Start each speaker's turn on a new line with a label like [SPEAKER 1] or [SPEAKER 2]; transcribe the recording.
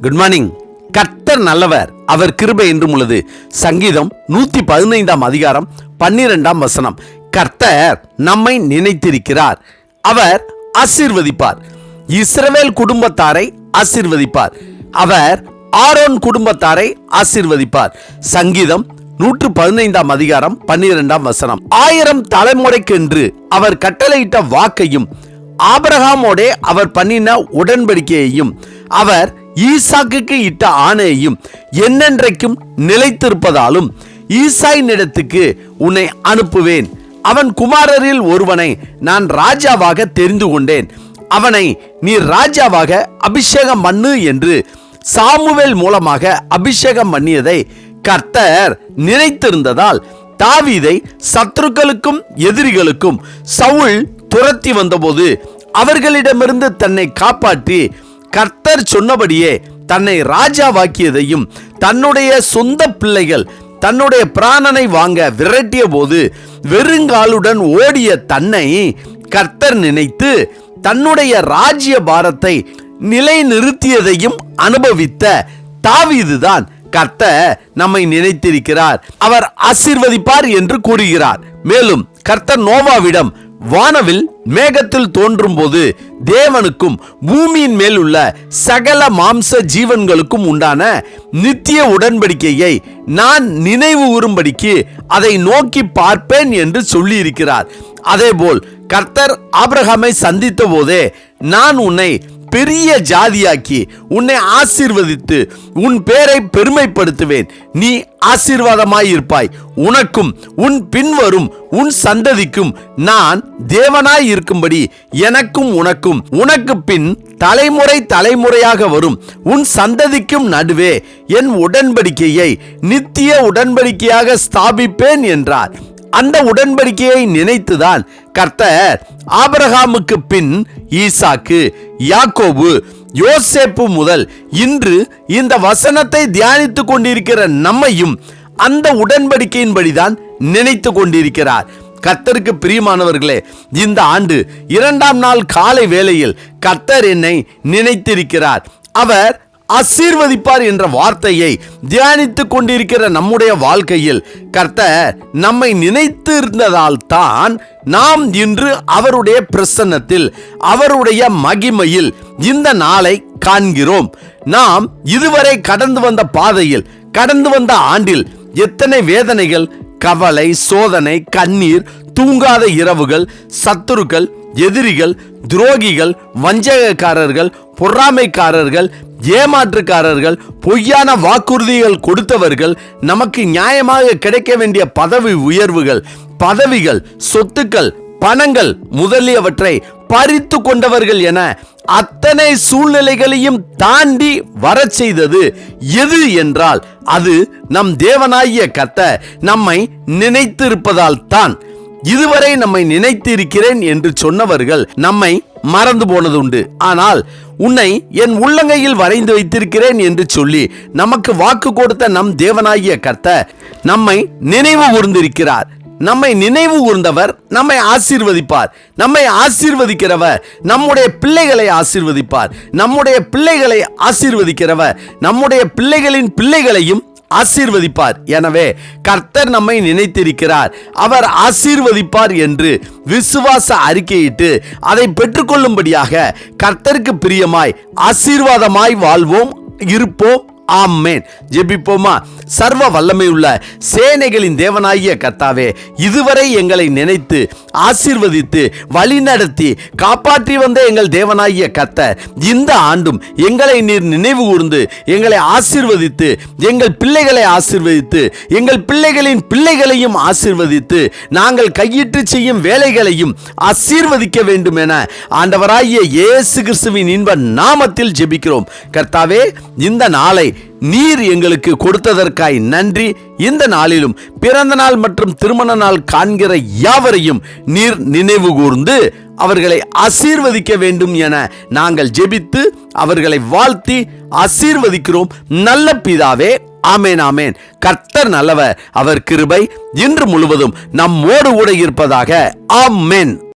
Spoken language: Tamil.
[SPEAKER 1] குட் மார்னிங் கர்த்தர் நல்லவர். அவர் கிருபை என்றும் உள்ளது. சங்கீதம் நூத்தி பதினைந்தாம் அதிகாரம் பன்னிரெண்டாம் வசனம். கர்த்தர் நம்மை நினைத்திருக்கிறார். அவர் ஆசீர்வதிப்பார். இஸ்ரவேல் குடும்பத்தாரை ஆசீர்வதிப்பார். அவர் ஆரோன் குடும்பத்தாரை ஆசீர்வதிப்பார். சங்கீதம் நூற்று பதினைந்தாம் அதிகாரம் பன்னிரெண்டாம் வசனம். ஆயிரம் தலைமுறைக்கென்று அவர் கட்டளையிட்ட வாக்கையும் ஆபரகாமோடே அவர் பண்ணின உடன்படிக்கையையும் அவர் ஈசாக்குக்கு இட்ட ஆணையையும் என்னென்றைக்கும் நிலைத்திருப்பதாலும் ஈசாயினிடத்துக்கு உன்னை அனுப்புவேன். அவன் குமாரரில் ஒருவனை நான் ராஜாவாக தெரிந்து கொண்டேன். அவனை நீ ராஜாவாக அபிஷேகம் பண்ணு என்று சாமுவேல் மூலமாக அபிஷேகம் பண்ணியதை கர்த்தர் நினைத்திருந்ததால் தாவீதை சத்துருக்களுக்கும் எதிரிகளுக்கும் சவுல் துரத்தி வந்தபோது அவர்களிடமிருந்து தன்னை காப்பாற்றி கர்த்தர் சொன்னபடியே தன்னை ராஜாவாக்கியதையும் தன்னுடைய சொந்த பிள்ளைகள் தன்னுடைய பிராணனை வாங்க விரட்டிய போது வெறுங்காலுடன் ஓடிய தன்னை கர்த்தர் நினைத்து தன்னுடைய ராஜ்ய பாரத்தை நிலைநிறுத்தியதையும் அனுபவித்த தாவீதுதான் கர்த்தர் நம்மை நினைத்திருக்கிறார். அவர் ஆசீர்வதிப்பார் என்று கூறுகிறார். மேலும் கர்த்தர் நோவாவிடம் வானவில் மேகத்தில் தோன்றும் போது தேவனுக்கும் பூமியின் மேல் உள்ள சகல மாம்ச ஜீவன்களுக்கும் உண்டான நித்திய உடன்படிக்கையை நான் நினைவு கூறும்படிக்கு அதை நோக்கி பார்ப்பேன் என்று சொல்லியிருக்கிறார். அதேபோல் கர்த்தர் ஆபிரகாமை சந்தித்த போதே நான் உன்னை பெரிய ஜாதியாக்கி உன்னை ஆசீர்வதித்து உன் பேரை பெருமைப்படுத்துவேன். நீ ஆசீர்வாதமாயிருப்பாய். உனக்கும் உன் பின்வரும் உன் சந்ததிக்கும் நான் தேவனாய் இருக்கும்படி எனக்கும் உனக்கும் உனக்கு பின் தலைமுறை தலைமுறையாக வரும். உன் சந்ததிக்கும் நடுவே என் உடன்படிக்கையை நித்திய உடன்படிக்கையாக ஸ்தாபிப்பேன் என்றார். அந்த உடன்படிக்கையை நினைத்துதான் கர்த்தர் ஆபரகாமுக்கு பின் ஈசாக்கு யாக்கோபு யோசேப்பு முதல் இன்று இந்த வசனத்தை தியானித்துக் கொண்டிருக்கிற நம்மையும் அந்த உடன்படிக்கையின்படிதான் நினைத்து கொண்டிருக்கிறார். கர்த்தருக்கு பிரியமானவர்களே இந்த ஆண்டு இரண்டாம் நாள் காலை வேளையில் கர்த்தர் என்னை நினைத்திருக்கிறார். அவர் ஆசீர்வதிப்பார் என்ற வார்த்தையை தியானித்துக் கொண்டிருக்கிற நம்முடைய வாழ்க்கையில் கர்த்தர் நம்மை நினைத்து இருந்ததால் தான் நாம் இன்று அவருடைய பிரசன்னத்தில் அவருடைய மகிமையில் இந்த நாளை காண்கிறோம். நாம் இதுவரை கடந்து வந்த பாதையில் கடந்து வந்த ஆண்டில் எத்தனை வேதனைகள் கவலை சோதனை கண்ணீர் தூங்காத இரவுகள் சத்துருக்கள் எதிரிகள் துரோகிகள் வஞ்சகக்காரர்கள் பொறாமைக்காரர்கள் ஏமாற்றுக்காரர்கள் பொய்யான வாக்குறுதிகள் கொடுத்தவர்கள் நமக்கு நியாயமாக கிடைக்க வேண்டிய பதவி உயர்வுகள் பதவிகள் சொத்துக்கள் பணங்கள் முதலியவற்றை பறித்து கொண்டவர்கள் என அத்தனை சூழ்நிலைகளையும் தாண்டி வரச் செய்தது எது என்றால் அது நம் தேவனாகிய கத்த நம்மை நினைத்திருப்பதால் தான். இதுவரை நம்மை நினைத்து இருக்கிறேன் என்று சொன்னவர்கள் நம்மை மறந்து போனது உண்டு ஆனால் உன்னை என் உள்ளங்கையில் வரைந்து வைத்திருக்கிறேன் என்று சொல்லி நமக்கு வாக்கு கொடுத்த நம் தேவனாகிய கர்த்த நம்மை நினைவு கூர்ந்திருக்கிறார். நம்மை நினைவு கூர்ந்தவர் நம்மை ஆசீர்வதிப்பார். நம்மை ஆசீர்வதிக்கிறவர் நம்முடைய பிள்ளைகளை ஆசீர்வதிப்பார். நம்முடைய பிள்ளைகளை ஆசீர்வதிக்கிறவர் நம்முடைய பிள்ளைகளின் பிள்ளைகளையும் ஆசீர்வதிப்பார். எனவே கர்த்தர் நம்மை நினைத்திருக்கிறார். அவர் ஆசீர்வதிப்பார் என்று விசுவாச அறிக்கையிட்டு அதை பெற்றுக்கொள்ளும்படியாக கர்த்தருக்கு பிரியமாய் ஆசீர்வாதமாய் வாழ்வோம் இருப்போம். ஆமேன். ஜெபிப்போமா? சர்வ வல்லமை உள்ள சேனைகளின் தேவனாகிய கர்த்தாவே இதுவரை எங்களை நினைத்து ஆசீர்வதித்து வழிநடத்தி காப்பாற்றி வந்த எங்கள் தேவனாகிய கர்த்தர் இந்த ஆண்டும் எங்களை நீர் நினைவு கூர்ந்து எங்களை ஆசீர்வதித்து எங்கள் பிள்ளைகளை ஆசீர்வதித்து எங்கள் பிள்ளைகளின் பிள்ளைகளையும் ஆசீர்வதித்து நாங்கள் கையிட்டு செய்யும் வேலைகளையும் ஆசீர்வதிக்க வேண்டும் என ஆண்டவராகிய இயேசு கிறிஸ்துவின் இன்ப நாமத்தில் ஜெபிக்கிறோம். கர்த்தாவே இந்த நாளை நீர் எங்களுக்கு கொடுத்ததற்காய் நன்றி. இந்த நாளிலும் பிறந்த நாள் மற்றும் திருமண நாள் காண்கிற யாவரையும் நீர் நினைவு கூர்ந்து அவர்களை ஆசீர்வதிக்க வேண்டும் என நாங்கள் ஜெபித்து அவர்களை வாழ்த்தி ஆசீர்வதிக்கிறோம். நல்ல பிதாவே ஆமேன் ஆமேன். கர்த்தர் நல்லவர் அவர் கிருபை இன்று முழுவதும் நம்மோடு கூட இருப்பதாக ஆமேன்.